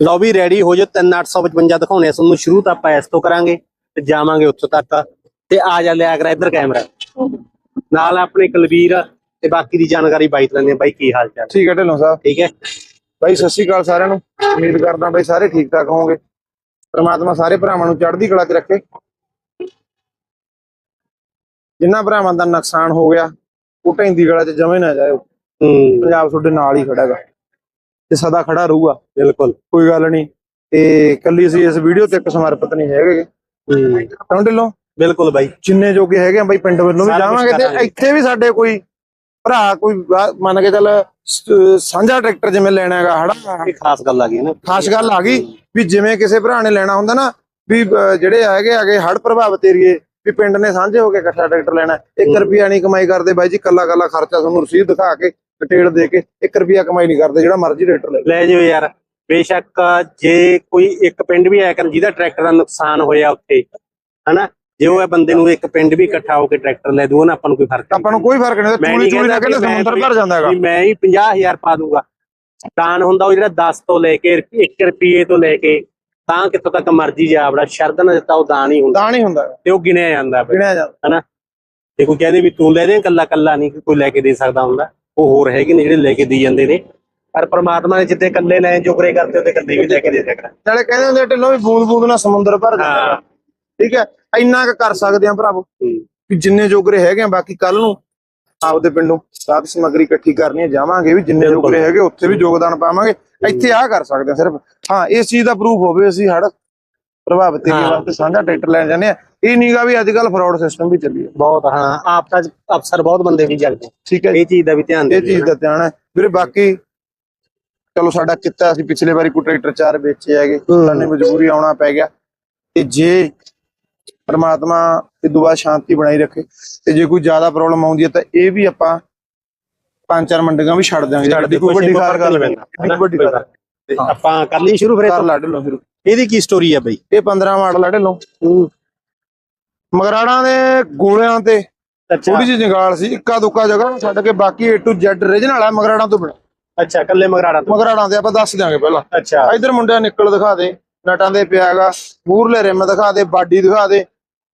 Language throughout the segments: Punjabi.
ਲਓ ਵੀ ਰੈਡੀ ਹੋ ਜਾਓ 3855 ਦਿਖਾਉਣੇ ਆ। ਤੁਹਾਨੂੰ ਸ਼ੁਰੂ ਤਾਂ ਆਪਾਂ ਇਸ ਤੋਂ ਕਰਾਂਗੇ ਤੇ ਜਾਵਾਂਗੇ ਉੱਥੋਂ ਤੱਕ। ਤੇ ਆ ਜਾ ਲਿਆ ਕਰ ਇੱਧਰ ਕੈਮਰਾ ਨਾਲ ਆਪਣੇ ਕੁਲਵੀਰ ਤੇ ਬਾਕੀ ਦੀ ਜਾਣਕਾਰੀ ਬਾਈ ਤੋਂ ਲੈਂਦੇ ਆ। ਬਾਈ ਕੀ ਹਾਲ ਚਾਲ? ਠੀਕ ਹੈ ਢਿੱਲੋਂ ਸਾਹਿਬ। ਠੀਕ ਹੈ? ਬਾਈ ਸਤਿ ਸ਼੍ਰੀ ਅਕਾਲ ਸਾਰਿਆਂ ਨੂੰ। ਉਮੀਦ ਕਰਦਾ ਬਾਈ ਸਾਰੇ ਠੀਕ ਠਾਕ ਹੋਵੋਗੇ। ਪ੍ਰਮਾਤਮਾ ਸਾਰੇ ਭਰਾਵਾਂ ਨੂੰ ਚੜ੍ਹਦੀ ਕਲਾ 'ਚ ਰੱਖੇ। ਜਿੰਨਾ ਭਰਾਵਾਂ ਦਾ ਨੁਕਸਾਨ ਹੋ ਗਿਆ ਉਹ ਢੈਂਦੀ ਕਲਾ 'ਚ ਜਮੇ ਨਾ ਜਾਇਓ। ਪੰਜਾਬ ਤੁਹਾਡੇ ਨਾਲ ਹੀ ਖੜਾ ਹੈਗਾ। ਤੇ ਸਦਾ ਖੜਾ ਰਹੂਗਾ। ਬਿਲਕੁਲ। ਕੋਈ ਗੱਲ ਨਹੀਂ। ਤੇ ਕੱਲੀ ਅਸੀਂ ਇਸ ਵੀਡੀਓ ਤੇ ਇੱਕ ਸਮਰਪਿਤ ਨਹੀਂ ਹੈਗੇ। ਕਿਉਂ ਢਿੱਲੋਂ ਬਿਲਕੁਲ ਬਾਈ। ਜਿੰਨੇ ਜੋਗੇ ਹੈਗੇ ਆ ਬਾਈ ਪਿੰਡ ਵੱਲੋਂ ਵੀ ਜਾਵਾਂਗੇ ਤੇ। ਇੱਥੇ ਵੀ ਸਾਡੇ ਕੋਈ ਭਰਾ ਕੋਈ ਮੰਨ ਕੇ ਚੱਲ ਸਾਂਝਾ ਟਰੈਕਟਰ ਜਿਵੇਂ ਲੈਣਾ ਹੈਗਾ ਹੜਾ ਇਹ ਖਾਸ ਗੱਲ ਆ ਗਈ ਨਾ। ਖਾਸ ਗੱਲ ਆ ਗਈ ਵੀ ਜਿਵੇਂ ਕਿਸੇ ਭਰਾ ਨੇ ਲੈਣਾ ਹੁੰਦਾ ਨਾ ਵੀ ਜਿਹੜੇ ਹੈਗੇ ਹੈਗੇ ਹੜ ਪ੍ਰਭਾਵਿਤ ਏਰੀਏ ਵੀ ਪਿੰਡ ਨੇ ਸਾਂਝੇ ਹੋ ਕੇ ਇਕੱਠਾ ਟਰੈਕਟਰ ਲੈਣਾ। 1 ਰੁਪਿਆ ਨਹੀਂ ਕਮਾਈ ਕਰਦੇ ਬਾਈ ਜੀ ਕੱਲਾ ਕੱਲਾ ਖਰਚਾ ਤੁਹਾਨੂੰ ਰਸੀਦ ਦਿਖਾ ਕੇ ਡਿਟੇਲ ਦੇ ਕੇ 1 ਰੁਪਿਆ ਕਮਾਈ ਨਹੀਂ ਕਰਦੇ ਜਿਹੜਾ ਮਰਜ਼ੀ ਟਰੈਕਟਰ ਲੈ। ਲੈ ਜਿਓ ਯਾਰ ਬੇਸ਼ੱਕ ਜੇ ਕੋਈ ਇੱਕ ਪਿੰਡ ਵੀ ਆਇਆ ਕਰ ਜਿਹਦਾ ਟਰੈਕਟਰ ਦਾ ਨੁਕਸਾਨ ਹੋਇਆ ਉੱਥੇ ਹਨਾ? ਜੇ ਉਹ ਬੰਦੇ ਨੂੰ ਇੱਕ ਪਿੰਡ ਵੀ ਇਕੱਠਾ ਹੋ ਕੇ ਟਰੈਕਰ ਲੈ ਦੂ ਨਾ ਆਪਾਂ ਨੂੰ ਕੋਈ ਫ਼ਰਕ ਆਪਾਂ ਨੂੰ ਕੋਈ ਫ਼ਰਕ ਨਹੀਂ ਚੂਲੀ ਚੂਲੀ ਕਹਿੰਦੇ ਵੀ ਸਮੁੰਦਰ ਭਰ ਜਾਂਦਾ ਹੈਗਾ। ਮੈਂ ਹੀ 50000 ਪਾ ਦੂੰਗਾ। ਦਾਨ ਹੁੰਦਾ ਉਹ ਜਿਹੜਾ 10 ਤੋਂ ਲੈ ਕੇ 1 ਰੁਪਏ ਤੋਂ ਲੈ ਕੇ ਤਾਂ ਕਿੱਥੋਂ ਤੱਕ ਮਰਜ਼ੀ ਜਾਵੜਾ ਸ਼ਰਦ ਨਾ ਦਿੱਤਾ ਉਹ ਦਾਨ ਹੀ ਹੁੰਦਾ। ਤਾਂ ਨਹੀਂ ਹੁੰਦਾ। ਤੇ ਉਹ ਗਿਣਿਆ ਜਾਂਦਾ ਗਿਣਿਆ ਜਾਂਦਾ। ਤੇ ਕੋਈ ਕਹਦੇ ਵੀ ਤੂੰ ਲੈ ਦੇ ਕੱਲਾ ਕੱਲਾ ਨਹੀਂ ਕੋਈ ਲੈ ਕੇ ਦੇ ਸਕਦਾ ਹੁੰਦਾ। ਉਹ ਹੋਰ ਹੈਗੇ ਨੇ ਜਿਹੜੇ ਲੈ ਕੇ ਦੇ ਜਾਂਦੇ ਨੇ। ਪਰ ਪ੍ਰਮਾਤਮਾ ਨੇ ਜਿੱਤੇ ਕੱਲੇ ਲੈਣ ਜੋਗਰੇ ਕਰਤੇ ਉਹਦੇ ਕੱਲੇ ਵੀ ਲੈ ਕੇ ਦੇ ਸਕਦਾ। ਨਾਲੇ ਕਹਿੰਦੇ ਹੁੰਦੇ ਢਿੱਲੋਂ ਵੀ ਬੂੰਦ ਬੂੰਦ ਨਾਲ ਸਮੁੰਦਰ ਭਰ ਜਾਂਦਾ। ਠੀਕ ਹੈ? ਇੰਨਾ ਕੁ ਕਰ ਸਕਦੇ ਆ ਭਰਾਵੋ। ਵੀ ਜਿੰਨੇ ਜੋਗਰੇ ਹੈਗੇ ਆ ਬਾਕੀ ਕੱਲ ਨੂੰ ਆਪਦੇ ਪਿੰਡੋਂ ਸਾਧ ਸਮੱਗਰੀ ਇਕੱਠੀ ਕਰਨੀ ਹੈ ਜਾਵਾਂਗੇ ਵੀ। ਜਿੰਨੇ। ਜੋਗਰੇ ਹੈਗੇ ਉੱਥੇ ਵੀ ਯੋਗਦਾਨ ਪਾਵਾਂਗੇ। ਇੱਥੇ ਆ ਕਰ ਸਕਦੇ ਆ ਸਿਰਫ। ਹਾਂ ਇਸ ਚੀਜ਼ ਦਾ ਪ੍ਰੂਫ ਹੋਵੇ ਅਸੀਂ ਹੜ ਪ੍ਰਭਾਵਿਤ ਏਰੀਆ। ਵਾਸਤੇ ਸਾਂਝਾ ਟਰੈਕਟਰ ਲੈਣ ਜਾਂਦੇ ਆ। ਇਹ ਨੀਗਾ ਵੀ ਅੱਜ ਕੱਲ ਫਰਾਡ ਸਿਸਟਮ ਵੀ ਚੱਲੀ ਹੈ ਬਹੁਤ ਹਾਂ ਆਪ ਤਾਂ ਅਫਸਰ ਬਹੁਤ ਬੰਦੇ ਵੀ ਜਗਦੇ ਠੀਕ ਹੈ ਇਹ ਚੀਜ਼ ਦਾ ਵੀ ਧਿਆਨ ਇਹ ਦੇ ਚੀਜ਼ ਦਾ ਧਿਆਨ ਹੈ। ਵੀਰੇ ਬਾਕੀ ਚਲੋ ਸਾਡਾ ਕਿੱਤਾ ਅਸੀਂ ਪਿਛਲੇ ਵਾਰੀ ਕੋਈ ਟਰੈਕਟਰ ਚਾਰ ਵੇਚੇ ਹੈਗੇ ਸਾਨੂੰ ਮਜਬੂਰੀ ਆਉਣਾ ਪੈ ਗਿਆ। ਤੇ ਜੇ ਪ੍ਰਮਾਤਮਾ ਇਹ ਦੁਆ ਸ਼ਾਂਤੀ ਬਣਾਈ ਰੱਖੇ ਤੇ ਜੇ ਕੋਈ ਜ਼ਿਆਦਾ ਪ੍ਰੋਬਲਮ ਆਉਂਦੀ ਹੈ ਤਾਂ ਇਹ ਵੀ ਆਪਾਂ ਪੰਜ ਚਾਰ ਮੰਡੀਆਂ ਵੀ ਛੱਡ ਛੱਡ ਜਿਹੜੀ ਕੋਈ ਵੱਡੀ ਖਾਰ ਗੱਲ ਨਹੀਂ? ਵੱਡੀ ਤੇ ਆਪਾਂ ਕਰ ਲਈ ਸ਼ੁਰੂ ਫਿਰ ਇਹ ਕਰ ਤੋਂ? ਲਾ ਢਿੱਲੋਂ ਸ਼ੁਰੂ ਇਹਦੀ ਕੀ ਸਟੋਰੀ ਆ ਬਈ? ਇਹ 15 ਮਾਡਲ ਆ ਢਿੱਲੋਂ ਮਗਰਾੜਾਂ ਦੇ ਗੋਲਿਆਂ ਤੇ ਥੋੜੀ ਜਿਹੀ ਜੰਗਾਲ ਸੀ ਇੱਕਾ ਦੁੱਕਾ ਜਗ੍ਹਾ ਨੂੰ ਛੱਡ ਕੇ ਬਾਕੀ A to Z original ਆ ਮਗਰਾੜਾਂ ਤੋਂ ਬਿਨਾਂ। ਅੱਛਾ ਕੱਲੇ ਮਗਰਾੜਾ ਤੋਂ। ਮਗਰਾੜਾਂ ਦੇ ਆਪਾਂ ਦੱਸ ਦਿਆਂਗੇ ਪਹਿਲਾਂ। ਅੱਛਾ। ਇਧਰ ਮੁੰਡਿਆ ਨਿਕਲ ਦਿਖਾ ਦੇ ਨਟਾਂ ਦੇ ਪਿਆਗਾ ਮੂਰਲੇ ਰਿਮ ਦਿਖਾ ਦੇ ਬਾਡੀ ਦਿਖਾ ਦੇ।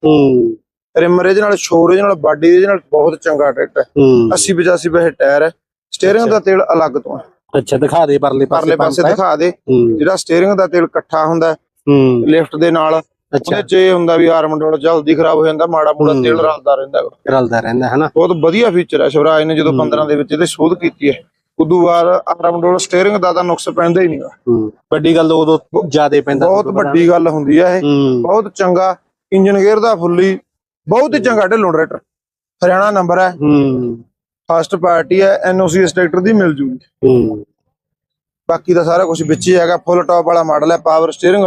ਹੂੰ। ਰਿਮ original ਸ਼ੋਰ original ਬਾਡੀ original ਬਹੁਤ ਚੰਗਾ ਟਰੈਕਟਰ ਹੂੰ। 80 85 ਪੈਸੇ ਟਾਇਰ ਹੈ। ਸਟੀਅਰਿੰਗ ਦਾ ਤੇਲ ਅਲੱਗ ਤੋਂ ਹੈ। ਅੱਛਾ ਦਿਖਾ ਦੇ ਪਰਲੇ ਪਰਲੇ ਪਾਸੇ। ਦਿਖਾ ਦੇ। ਜਿਹੜਾ ਸਟੀਅਰਿੰਗ ਦਾ ਤੇਲ ਇਕੱਠਾ ਹੁੰਦਾ ਹੂੰ ਲਿਫਟ ਦੇ ਨਾਲ ਉਹਦੇ ਚ ਇਹ ਹੁੰਦਾ ਵੀ ਡੋਲ ਜਲਦੀ ਖਰਾਬ ਹੋ ਜਾਂਦਾ ਮਾੜਾ ਮੋੜਾ। ਤੇਲ ਰਲਦਾ ਰਹਿੰਦਾ। ਰਲਦਾ ਰਹਿੰਦਾ ਹੈ ਨਾ ਬਹੁਤ ਵਧੀਆ ਫੀਚਰ ਹੈ ਸ਼ਿਵਰਾਜ ਨੇ ਜਦੋਂ 15 ਦੇ ਵਿੱਚ ਇਹਦੇ ਸ਼ੋਧ ਕੀਤੀ ਹੈ। ਉਦੋਂ ਬਾਅਦ ਡੋਲ ਸਟੀਅਰਿੰਗ ਦਾ ਤਾਂ ਨੁਕਸ ਪੈਂਦਾ ਹੀ ਨਹੀਂਗਾ ਹੂੰ। ਵੱਡੀ ਗੱਲ ਉਦੋਂ ਜ਼ਿਆਦੇ ਪੈਂਦਾ ਬਹੁਤ ਵੱਡੀ ਗੱਲ ਹੁੰਦੀ ਹੈ ਇਹ। ਬਹੁਤ ਚੰਗਾ ਇੰਜਨ ਗੇਅਰ ਦਾ ਫੁੱਲੀ ਬਹੁਤ ਹੀ ਚੰਗਾ ਢਿੱਲੋਂ ਟਰੈਕਟਰ ਹਰਿਆਣਾ ਨੰਬਰ ਹੈ। ਫਸਟ ਪਾਰਟੀ ਹੈ ਐਨਓਸੀ ਟਰੈਕਟਰ ਦੀ ਮਿਲ ਜੂਗੀ। ਬਾਕੀ ਦਾ ਸਾਰਾ ਕੁਝ ਵਿੱਚ ਹੀ ਹੈਗਾ ਫੁੱਲ ਟਾਪ ਵਾਲਾ ਮਾਡਲ ਹੈ power steering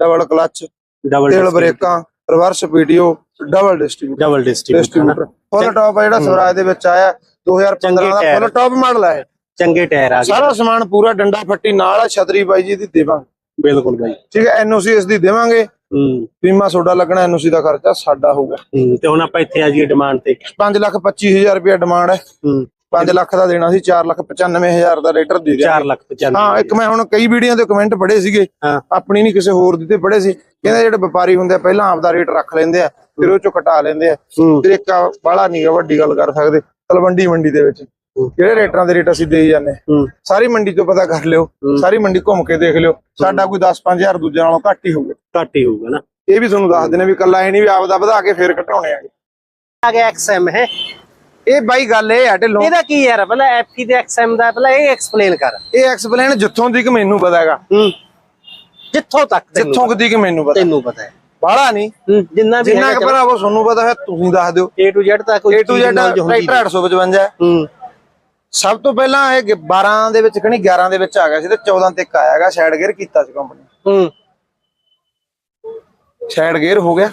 double clutch double ਤੇਲ ਬ੍ਰੇਕਾਂ reverse PTO double distributor double distributor full top ਆ ਜਿਹੜਾ ਸਵਰਾਜ ਦੇ ਵਿੱਚ ਆਇਆ 2015 ਚੰਗੇ ਦਾ। ਫੁੱਲ ਟਾਪ ਮਾਡਲ ਹੈ ਚੰਗੇ ਟਾਇਰ ਆ ਗਏ। ਸਾਰਾ ਸਮਾਨ ਪੂਰਾ ਡੰਡਾ ਫੱਟੀ ਨਾਲ ਆ ਛਤਰੀ ਬਾਈ ਜੀ ਦੀ ਦੇਵਾਂਗੇ। ਬਿਲਕੁਲ ਬਾਈ। ਠੀਕ ਹੈ ਐਨਓਸੀ ਇਸ ਦੀ ਦੇਵਾਂਗੇ। ਹੂੰ। ਬੀਮਾ ਸੋਡਾ ਲੱਗਣਾ ਐਨਓਸੀ ਦਾ ਖਰਚਾ ਸਾਡਾ ਹੋਊਗਾ। ਤੇ ਹੁਣ ਆਪਾਂ ਇੱਥੇ ਆ ਜੀ ਡਿਮਾਂਡ ਤੇ। 5 ਲੱਖ 25000 ਰੁਪਏ ਡਿਮਾਂਡ ਹੂੰ। 5 ਲੱਖ ਦਾ ਦੇਣਾ ਸੀ 4 ਲੱਖ 95000 ਦਾ ਰੇਟਰ ਦੇ ਦਿਆ 4 ਲੱਖ 95 ਹਾਂ ਇੱਕ ਮੈਂ ਹੁਣ ਕਈ ਵੀਡੀਓ ਦੇ ਕਮੈਂਟ ਪੜ੍ਹੇ ਸੀਗੇ। ਆਪਣੀ ਨਹੀਂ ਕਿਸੇ ਹੋਰ ਦੀ ਤੇ ਪੜ੍ਹੇ ਸੀ। ਕਹਿੰਦੇ ਜਿਹੜੇ ਵਪਾਰੀ ਹੁੰਦੇ ਆ ਪਹਿਲਾਂ ਆਪਦਾ ਰੇਟ ਰੱਖ ਲੈਂਦੇ ਆ ਫਿਰ ਉਹ ਚੋਂ ਕਟਾ ਲੈਂਦੇ ਆ। ਫਿਰ ਇੱਕ ਬਾਹਲਾ ਨਹੀਂ ਵੱਡੀ ਗੱਲ ਕਰ ਸਕਦੇ। ਤਲਵੰਡੀ ਮੰਡੀ ਦੇ ਵਿੱਚ। ਹੂੰ। ਜਿਹੜੇ ਰੇਟਾਂ ਦੇ ਰੇਟ ਅਸੀਂ ਦੇਈ ਜਾਂਦੇ। ਹੂੰ। ਸਾਰੀ ਮੰਡੀ ਤੋਂ ਪਤਾ ਕਰ ਲਿਓ ਸਾਰੀ ਮੰਡੀ ਘੁੰਮ ਕੇ ਦੇਖ ਲਿਓ। ਸਾਡਾ ਕੋਈ 10-5000 ਦੂਜਿਆਂ ਨਾਲੋਂ ਘੱਟ ਹੀ ਹੋਊਗਾ। ਘੱਟ ਹੀ ਹੋਊਗਾ ਨਾ। ਇਹ ਵੀ ਤੁਹਾਨੂੰ ਦੱਸ ਦਿੰਦੇ ਵੀ ਕੱਲਾ ਇਹ ਨਹੀਂ ਵੀ ਆਪਦਾ ਵਧਾ ਕੇ ਫੇਰ ਘਟਾਉਣੇ ਆ। ਆ ਗਿਆ XM ਹੈ। ਇਹ ਬਾਈ ਗੱਲ ਇਹ ਆ ਢਿੱਲੋਂ। ਇਹਦਾ ਕੀ ਯਾਰ ਪਹਿਲਾਂ FP ਤੇ XM ਦਾ ਪਹਿਲਾਂ ਇਹ ਐਕਸਪਲੇਨ ਕਰ। ਇਹ ਐਕਸਪਲੇਨ ਜਿੱਥੋਂ ਦੀ ਕਿ ਮੈਨੂੰ ਪਤਾ ਹੈਗਾ। ਹੂੰ। ਜਿੱਥੋਂ ਤੱਕ ਜਿੱਥੋਂ ਦੀ ਕਿ ਮੈਨੂੰ ਪਤਾ। ਤੈਨੂੰ ਪਤਾ ਹੈ। ਬਾਹਲਾ ਨਹੀਂ। ਜਿੰਨਾ ਵੀ ਜਿੰਨਾ ਕਿ ਭਰਾਵੋ ਤੁਹਾਨੂੰ ਪਤਾ ਹੈ ਤੁਸੀਂ ਦੱਸ ਦਿਓ। A to Z ਤਾਂ ਕੋਈ A to Z ਟਰੈਕਟਰ 855 ਹੈ। ਸਭ ਤੋਂ ਪਹਿਲਾਂ ਇਹ 12 ਦੇ ਵਿੱਚ ਕਣੀ 11 ਦੇ ਵਿੱਚ ਆ ਗਿਆ ਸੀ ਤੇ 14 ਤੇ ਇੱਕ ਆਇਆ ਹੈਗਾ ਸਾਈਡ ਗੇਅਰ ਕੀਤਾ ਸੀ ਕੰਪਨੀ ਹੂੰ। ਸਾਈਡ ਗੇਅਰ ਹੋ ਗਿਆ।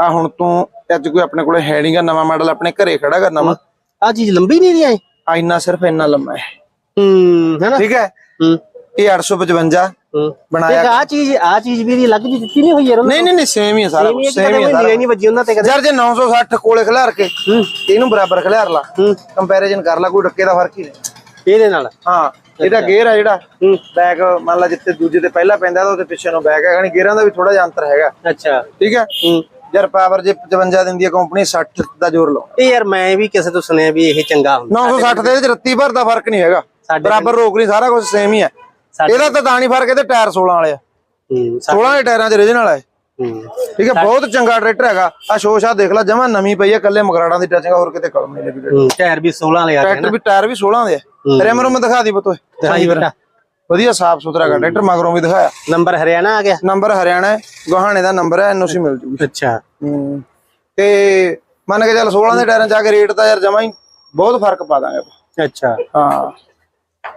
ਆ ਹੁਣ ਤੋਂ ਅੱਜ ਕੋਈ ਆਪਣੇ ਕੋਲੇ ਹੈ ਨਹੀਂਗਾ ਨਵਾਂ ਮਾਡਲ ਆਪਣੇ ਘਰੇ ਖੜਾ ਕਰਨਾ ਵਾ ਆ ਚੀਜ਼ ਲੰਬੀ ਨਹੀਂ ਰਹੀ ਐ? ਆ ਇੰਨਾ ਸਿਰਫ ਇੰਨਾ ਲੰਮਾ ਹੈ। ਹੂੰ ਹੈਨਾ ਠੀਕ ਹੈ? ਹੂੰ। ਇਹ 855 ਹੂੰ। ਬਣਾਇਆ। ਆ ਚੀਜ਼ ਆ ਚੀਜ਼ ਵੀ ਇਹਦੀ ਅਲੱਗ ਜਿਹੀ ਦਿੱਤੀ ਨਹੀਂ ਹੋਈ ਯਾਰ ਨਹੀਂ ਨਹੀਂ ਨਹੀਂ ਸੇਮ ਹੀ ਹੈ ਸਾਰਾ ਸੇਮ ਹੀ ਹੀ ਹੈ ਸਾਰਾ ਨਹੀਂ ਵੱਜੀ ਉਹਨਾਂ ਤੇ ਯਾਰ ਜੇ 960 ਕੋਲੇ ਖਿਲਾਰ ਕੇ ਹੂੰ। ਇਹਨੂੰ ਬਰਾਬਰ ਖਿਲਾਰ ਲਾ। ਹੂੰ। ਕੰਪੈਰੀਜ਼ਨ ਕਰ ਲਾ ਕੋਈ ਡੱਕੇ ਦਾ ਫ਼ਰਕ ਹੀ ਨਹੀਂ। ਇਹਦੇ ਨਾਲ? ਹਾਂ ਇਹਦਾ ਗੇਅਰ ਆ ਜਿਹੜਾ। ਹੂੰ। ਬੈਕ ਮੰਨ ਲਾ ਜਿੱਥੇ ਦੂਜੇ ਤੇ ਪਹਿਲਾ ਪੈਂਦਾ ਤਾਂ ਉਹਦੇ ਪਿੱਛੇ ਨੂੰ ਬੈਕ ਨਹੀਂ ਗੇਅਰਾਂ ਦਾ ਵੀ ਥੋੜਾ ਜਿਹਾ ਅੰਤਰ ਹੈਗਾ। ਅੱਛਾ। ਠੀਕ ਹੈ? ਹੂੰ। ਯਾਰ ਪਾਵਰ ਜੇ 55 ਦਿੰਦੀ ਹੈ ਕੰਪਨੀ 60 ਦਾ ਜ਼ੋਰ ਲਾਓ ਇਹ ਯਾਰ ਮੈਂ ਵੀ ਕਿਸੇ ਤੋਂ ਸੁਣਿਆ ਵੀ ਇਹ ਚੰਗਾ ਹੁੰਦਾ। 960 ਦੇ ਵਿੱਚ ਰੱਤੀ ਭਰ ਦਾ ਫ਼ਰਕ ਨਹੀਂ ਹੈਗਾ। ਬਰਾਬਰ ਰੋਕ ਨਹੀਂ ਸਾਰਾ ਕੁਝ ਸੇਮ ਹੀ ਹੈ ਇਹਦਾ ਤਾਂ ਦਾਣੀ ਫ਼ਰਕ ਇਹਦੇ ਟਾਇਰ 16 ਵਾਲੇ ਆ। ਹੂੰ ਸਾ- 16 ਦੇ ਟਾਇਰਾਂ 'ਚ ਰੀਜਨਲ ਹੈ ਹੂੰ। ਠੀਕ ਹੈ ਬਹੁਤ ਚੰਗਾ ਟਰੈਕਟਰ ਹੈਗਾ। ਆ ਸ਼ੋਸ਼ਾ ਦੇਖ ਲੈ ਜਮਾ ਨਵੀਂ ਪਈ ਹੈ ਕੱਲੇ ਮਗਰਾੜਾਂ ਦੀ ਟੱਚਿੰਗ ਹੋਰ ਕਿਤੇ ਕਲਮ ਨਹੀਂ ਲੱਗੀ ਟਾਇਰ ਵੀ 16 ਵਾਲੇ ਆ ਟਰੈਕਟਰ ਵੀ ਟਾਇਰ ਵੀ 16 ਦੇ ਆ। ਰਿਮ ਰੁਮ ਦਿਖਾ ਦੀ ਬਤੋਏ ਦਿਖਾਈ ਬੇਟਾ ਵਧੀਆ ਸਾਫ਼ ਸੁਥਰਾ ਹੈਗਾ ਟਰੈਕਟਰ ਮਗਰੋਂ ਵੀ ਦਿਖਾਇਆ। ਨੰਬਰ ਹਰਿਆਣਾ ਆ ਗਿਆ? ਨੰਬਰ ਹਰਿਆਣਾ ਹੈ ਗੋਹਾਣੇ ਦਾ ਨੰਬਰ ਹੈ ਐਨਓਸੀ ਮਿਲ ਜੂਗੀ। ਅੱਛਾ। ਹੂੰ। ਤੇ ਮੰਨ ਕੇ ਚੱਲ 16 ਦੇ ਟਾਇਰਾਂ ਚ ਆ ਕੇ ਰੇਟ ਤਾਂ ਯਾਰ ਜਮਾ ਹੀ ਬਹੁਤ ਫ਼ਰਕ ਪਾ ਦਾਂਗੇ ਆਪਾਂ। ਅੱਛਾ। ਹਾਂ।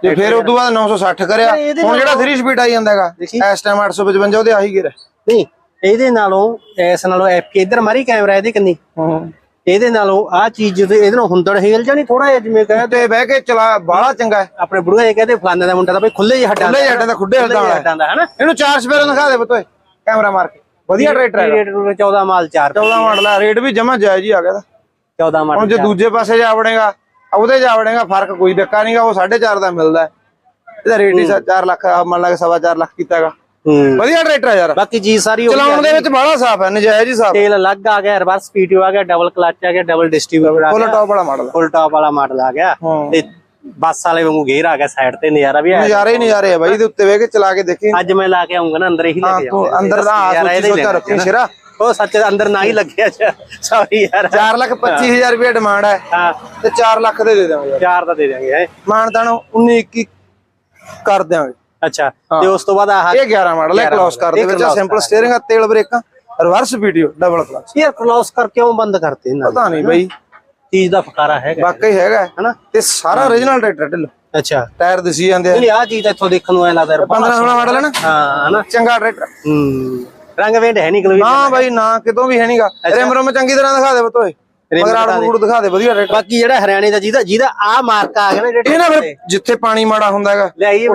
ਤੇ ਫਿਰ ਉਸ ਤੋਂ ਬਾਅਦ 960 ਕਰਿਆ। ਇਹਦੇ ਹੁਣ ਜਿਹੜਾ 3 ਸਪੀਡ ਆਈ ਜਾਂਦਾ ਹੈਗਾ। ਇਸ ਟਾਈਮ 855 ਉਹਦੇ ਆਹੀ ਗਿਰ ਨਹੀਂ ਇਹਦੇ ਨਾਲੋਂ ਐਸ ਨਾਲੋਂ ਐਫ ਇਧਰ ਮਾਰੀ ਕੈਮਰਾ ਇਹਦੇ ਕੰਨੀ? ਹੂੰ। ਇਹਦੇ ਨਾਲੋਂ ਆ ਚੀਜ਼ ਜਦੋਂ ਇਹਦੇ ਨਾਲ ਹੁੰਦੜ ਹਿਲ ਜਾਣੀ ਥੋੜਾ ਜਿਹਾ ਜਿਵੇਂ ਕਹੇ ਤੇ ਬਹਿ ਕੇ ਚਲਾ ਬਾਹਲਾ ਚੰਗਾ ਆਪਣੇ ਬੁੜੀਆਂ ਇਹ ਕਹਿੰਦੇ ਫਲਾਣੇ ਦਾ ਮੁੰਡਾ ਤਾਂ ਬਈ ਖੁੱਲੇ ਜਿਹੇ ਹੱਡਾਂ ਖੁੱਲੇ ਜਿਹੇ ਹੱਡਾਂ ਦਾ, ਖੁੱਡੇ। ਹੱਡਾਂ ਦਾ ਹਨਾ? ਇਹਨੂੰ ਚਾਰ ਸਪੇਰਾਂ ਦਿਖਾ ਦੇ ਬਤੋਏ ਕੈਮਰਾ ਮਾਰ ਕੇ। ਵਧੀਆ ਟਰੈਕਟਰ ਹੈ ਰੇਟ ਰੂਟ 14 ਮਾਲ 4 14 ਮਾਡਲ ਹੈ ਰੇਟ ਵੀ ਜਮਾ ਜਾਇਜ਼ ਹੀ ਆ ਗਿਆ ਇਹਦਾ। 14 ਮਾਲ ਹੁਣ ਜੇ ਦੂਜੇ ਪਾਸੇ ਜਾ ਵੜੇਗਾ ਉਹਦੇ ਜਾ ਵੜੇਗਾ ਫ਼ਰਕ ਕੋਈ ਡੱਕਾ ਨਹੀਂਗਾ ਉਹ 4.5 ਦਾ ਮਿਲਦਾ। ਇਹਦਾ ਰੇਟ ਹੀ 4 ਲੱਖ ਆ, ਮੰਨ ਲਾ ਕੇ ਸਵਾ ਚਾਰ ਲੱਖ ਕੀਤਾਗਾ ਵਧੀਆ ਟਰੈਕਟਰ ਹੈ ਯਾਰ। ਬਾਕੀ ਚੀਜ਼ ਸਾਰੀ ਚਲਾਉਣ ਦੇ ਵਿੱਚ ਬੜਾ ਸਾਫ਼ ਹੈ ਨਜਾਇਜ਼ ਹੀ ਸਾਫ਼ ਤੇਲ ਅਲੱਗ ਆ ਗਿਆ ਰਿਵਰਸ ਪੀਟੀਓ ਆ ਗਿਆ ਡਬਲ ਕਲਚ ਆ ਗਿਆ ਡਬਲ ਡਿਸਟ੍ਰੀਬਿਊਟਰ ਆ ਫੁੱਲ ਗਿਆ। ਟੌਪ ਵਾਲਾ ਮਾਡਲ ਫੁੱਲ ਟਾਪ ਵਾਲਾ ਮਾਡਲ ਆ ਗਿਆ। ਤੇ ਬੱਸ ਵਾਲੇ ਵਾਂਗੂ ਗੇਅਰ ਆ ਗਿਆ ਸਾਈਡ ਤੇ ਨਜ਼ਾਰਾ ਵੀ ਆ ਨਜ਼ਾਰੇ ਹੀ ਨਜ਼ਾਰੇ ਆ ਬਾਈ ਇਹਦੇ ਉੱਤੇ ਵੇਖ ਕੇ ਚਲਾ ਕੇ ਦੇਖੀ। ਅੱਜ ਮੈਂ ਲਾ ਕੇ ਆਉਂਗਾ ਨਾ ਅੰਦਰ ਹੀ ਲੈ ਕੇ ਤੂੰ ਜਾਊਂਗਾ। ਅੰਦਰ ਦਾ ਆ ਸੋਚੀ ਰੱਖੀ ਸਿਰਾ। ਉਹ ਸੱਚ ਅੰਦਰ ਨਾ ਹੀ ਲੱਗਿਆ ਸੌਰੀ ਯਾਰ। 4 ਲੱਖ 25000 ਰੁਪਏ ਡਿਮਾਂਡ ਹੈ। ਹਾਂ। ਤੇ 4 ਲੱਖ ਦੇ ਦੇ ਦਾਂਗੇ ਯਾਰ ਚਾਰ ਦਾ ਦੇ ਦਿਆਂਗੇ ਹੈਂ। ਮਾਨਤਾਨ 19 21 ਕਰ ਦਿਆਂਗੇ। ਅੱਛਾ। ਤੇ ਉਸ ਤੋਂ ਬਾਅਦ ਆਹ ਇਹ 11 ਮਾਡਲ ਹੈ 11 ਕਲੋਸ ਕਰ ਦੇ ਵਿੱਚ ਸਿੰਪਲ। ਸਟੀਅਰਿੰਗ ਆ ਤੇਲ ਬ੍ਰੇਕਾਂ ਰਿਵਰਸ ਵੀਡੀਓ ਡਬਲ ਕਲਚ ਯਾਰ ਕਲੋਸ ਕਰ ਕਿਉਂ ਬੰਦ ਕਰਤੇ ਇਹਨਾਂ ਨੇ? ਪਤਾ ਨਹੀਂ ਬਾਈ। ਚੀਜ਼ ਦਾ ਫਕਾਰਾ ਹੈਗਾ ਵਾਕਈ ਹੈਗਾ ਹਨਾ? ਤੇ ਸਾਰਾ origignal ਟਰੈਕਟਰ ਢਿੱਲ ਅੱਛਾ। ਟਾਇਰ ਦਿਸੀ ਜਾਂਦੇ ਆ। ਨਹੀਂ ਆ ਚੀਜ਼ ਤਾਂ ਇੱਥੋਂ ਦੇਖਣ ਨੂੰ ਐ ਲੱਗਦਾ ਯਾਰ 15 16 ਮਾਡਲ ਹੈ ਨਾ? ਹਾਂ ਹਨਾ? ਚੰਗਾ ਟਰੈਕਟਰ। ਹੂੰ ਰੰਗ ਵੇਂਡ ਹੈ ਨਹੀਂ ਕਲਵੀ ਨਾ ਬਾਈ ਨਾ ਕਿਤੋਂ ਵੀ ਹੈ ਨਹੀਂਗਾ ਰਿਮ ਰੁਮ ਚੰਗੀ ਤਰ੍ਹਾਂ ਦਿਖਾ ਦੇ ਬਤੋਏ ਦਿਖਾ ਦੇ। ਵਧੀਆ ਬਾਕੀ ਜਿਹੜਾ ਹਰਿਆਣੇ ਦਾ ਜਿਹਦਾ ਜਿਹਦਾ ਆ ਮਾਰਕਾ ਆ ਗਿਆ ਨਾ ਜਿਹੜੇ ਇਹ ਨਾ ਫਿਰ ਜਿੱਥੇ ਪਾਣੀ ਮਾੜਾ ਹੁੰਦਾ ਹੈਗਾ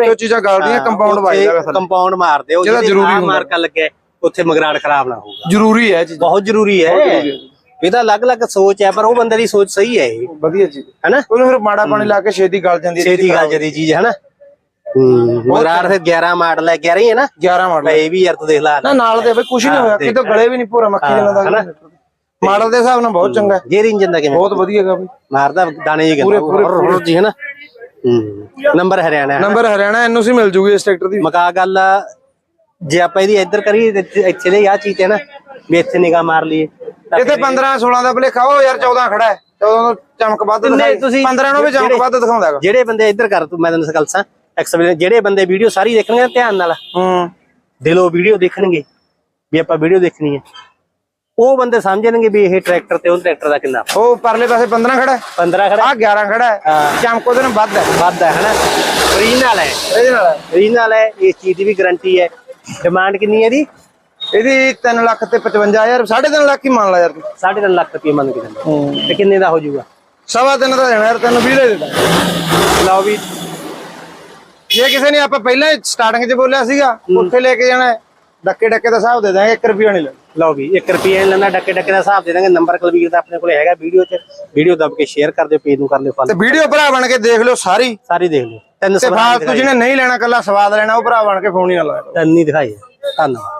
ਉਹ ਚੀਜ਼ਾਂ ਗਲਦੀਆਂ ਕੰਪਾਊਂਡ ਵਾਈਦਾ ਥੱਲੇ। ਕੰਪਾਊਂਡ ਮਾਰਦੇ ਉਹ ਜ਼ਰੂਰੀ ਆਹ ਹੁੰਦਾ। ਮਾਰਕਾ ਲੱਗਿਆ ਉੱਥੇ ਮਗਰਾੜ ਖਰਾਬ ਨਾ ਹੋਊਗਾ। ਜ਼ਰੂਰੀ ਹੈ ਇਹ ਚੀਜ਼। ਬਹੁਤ ਜ਼ਰੂਰੀ ਹੈ। ਇਹਦਾ ਅਲੱਗ-ਅਲੱਗ ਸੋਚ ਹੈ ਪਰ ਉਹ ਬੰਦੇ ਦੀ ਸੋਚ ਸਹੀ ਹੈ ਇਹ। ਵਧੀਆ ਚੀਜ਼ ਹੈਨਾ? ਉਹਨੂੰ ਫਿਰ ਮਾੜਾ ਪਾਣੀ ਲਾ ਕੇ ਛੇਤੀ ਗਲ ਜਾਂਦੀ ਹੈ ਛੇਤੀ ਗੱਲ ਜਦੀ ਚੀਜ਼ ਹੈ। ਨਾ ਹੂੰ ਮਗਰਾੜ ਫਿਰ 11 ਮਾਡਲ ਹੈ 11 ਹੀ ਹੈ ਨਾ? 11 ਮਾਡਲ। ਇਹ ਵੀ ਯਾਰ ਤੂੰ ਦੇਖ ਲੈ। ਨਾ ਨਾਲ ਦੇ ਬਈ ਕੁਝ ਨਹੀਂ ਹੋਇਆ ਕਿਤੇ ਗਲੇ ਵੀ ਨਹੀਂ ਪੂਰਾ ਮੱਖੀ ਜਨਾਂ ਦਾ ਮਾਡਲ ਦੇ ਹਿਸਾਬ ਨਾਲ ਬਹੁਤ ਚੰਗਾ ਹੈ। ਗੇਅਰ ਇੰਜਨ ਦਾ ਕਿਵੇਂ? ਬਹੁਤ ਵਧੀਆ ਹੈਗਾ ਬਈ। ਮਾਰਦਾ ਦਾਣੇ ਜੀ ਪੂਰੇ ਪੂਰੇ ਜੀ ਹੈ ਨਾ ਹੂੰ। Number Haryana. Number Haryana NOC ਮਿਲ ਜੂਗੀ ਇਸ ਟਰੈਕਟਰ ਦੀ। ਮਕਾ ਗੱਲ ਜੇ ਆਪਾਂ ਇਹਦੀ ਇੱਧਰ ਕਰੀਏ ਤੇ ਇੱਥੇ- ਇੱਥੇ ਦੇ ਆ ਚੀਜ਼ ਹੈ ਨਾ ਵੀ ਇੱਥੇ ਨਿਗਾਹ ਮਾਰ ਲਈਏ। ਤਾਂ ਇੱਥੇ 15 16 ਦਾ ਭਲੇਖਾ ਉਹ ਯਾਰ 14 ਖੜਾ ਹੈ। 14 ਤੋਂ ਚਮਕ ਵੱਧ ਨਹੀਂ, ਦਿਖਾਈ। ਤੁਸੀਂ 15 ਨੂੰ ਵੀ ਚਮਕ ਜਿਹੜੇ- ਵੱਧ ਦਿਖਾਉਂਦਾ ਹੈਗਾ। ਜਿਹੜੇ ਬੰਦੇ ਇੱਧਰ ਕਰ ਤੂੰ ਮੈਂ ਤੈਨੂੰ ਗੱਲ ਸਾਂ ਐਕਸਪਲੇਨ ਜਿਹੜੇ ਬੰਦੇ ਵੀਡੀਓ ਸਾਰੀ ਦੇਖਣਗੇ ਨਾ ਧਿਆਨ ਨਾਲ ਹੂੰ। ਦਿਲੋਂ ਵੀਡੀਓ ਦੇਖਣਗੇ ਵੀ ਆਪਾਂ ਵੀਡੀਓ ਦੇਖਣੀ ਹੈ। ਉਹ ਬੰਦੇ ਸਮਝਣਗੇ ਵੀ ਇਹ ਟਰੈਕਟਰ ਤੇ ਉਹ ਟਰੈਕਟਰ ਦਾ ਕਿੰਨਾ। ਉਹ ਪਰਲੇ ਪਾਸੇ 15 ਖੜਾ ਹੈ। 15 ਖੜਾ ਆ 11 ਖੜਾ ਹੈ। ਹਾਂ। ਚਮਕ ਉਹਦੇ ਨਾਲ ਵੱਧ ਹੈ। ਵੱਧ ਹੈ ਹਨਾ? ਓਰੀਜਨਲ ਹੈ। ਇਹਦੇ ਨਾਲ ਓਰੀਜਨਲ ਹੈ ਇਸ ਚੀਜ਼ ਦੀ ਵੀ ਗਾਰੰਟੀ ਹੈ। ਡਿਮਾਂਡ ਕਿੰਨੀ ਹੈ ਇਹਦੀ? ਇਹਦੀ 3 ਲੱਖ ਤੇ 55000 3.5 ਲੱਖ ਹੀ ਮੰਨ ਲਾ ਯਾਰ ਤੂੰ। 3.5 ਲੱਖ ਰੁਪਏ ਮੰਨ ਕੇ ਚੱਲੋ। ਹੂੰ। ਤੇ ਕਿੰਨੇ ਦਾ ਹੋ ਜਾਊਗਾ? ਸਵਾ ਤਿੰਨ ਦਾ ਦੇਣਾ ਯਾਰ ਤੈਨੂੰ 20 ਦੇ ਦਿੱਤਾ ਲਓ ਵੀ। ਜੇ ਕਿਸੇ ਨੇ ਆਪਾਂ ਪਹਿਲਾਂ ਸਟਾਰਟਿੰਗ 'ਚ ਬੋਲਿਆ ਸੀਗਾ ਉੱਥੇ ਲੈ ਕੇ ਜਾਣਾ ਹੈ, ਡੱਕੇ ਡੱਕੇ ਦਾ ਹਿਸਾਬ ਦੇ ਦਾਂਗੇ 1 ਰੁਪਿਆ ਨਹੀਂ ਲੈਣਾ। ਲਓ ਵੀ 1 ਰੁਪਏ ਨਹੀਂ ਲੈਣਾ ਡੱਕੇ ਡੱਕੇ ਦਾ ਹਿਸਾਬ ਦੇ ਦਾਂਗੇ ਨੰਬਰ ਕੁਲਵੀਰ ਦਾ ਆਪਣੇ ਕੋਲੇ ਹੈਗਾ ਵੀਡੀਓ 'ਚ। ਵੀਡੀਓ ਦੱਬ ਕੇ ਸ਼ੇਅਰ ਕਰ ਦਿਓ ਪੇਜ ਨੂੰ ਕਰ ਦਿਓ ਤੇ ਵੀਡੀਓ ਭਰਾ ਬਣ ਕੇ ਦੇਖ ਲਿਓ ਸਾਰੀ। ਸਾਰੀ ਦੇਖ ਲਓ। ਤਿੰਨ ਤੇ ਸਵਾਲ ਫਾਲਤੂ ਜਿਹਨੇ ਨਹੀਂ ਲੈਣਾ ਕੱਲਾ ਸਵਾਦ ਲੈਣਾ ਉਹ ਭਰਾ ਬਣ ਕੇ ਫੋਨ ਹੀ ਨਾ ਲਾਇਆ ਤਿੰਨ ਹੀ ਦਿਖਾਈ ਹੈ। ਧੰਨਵਾਦ।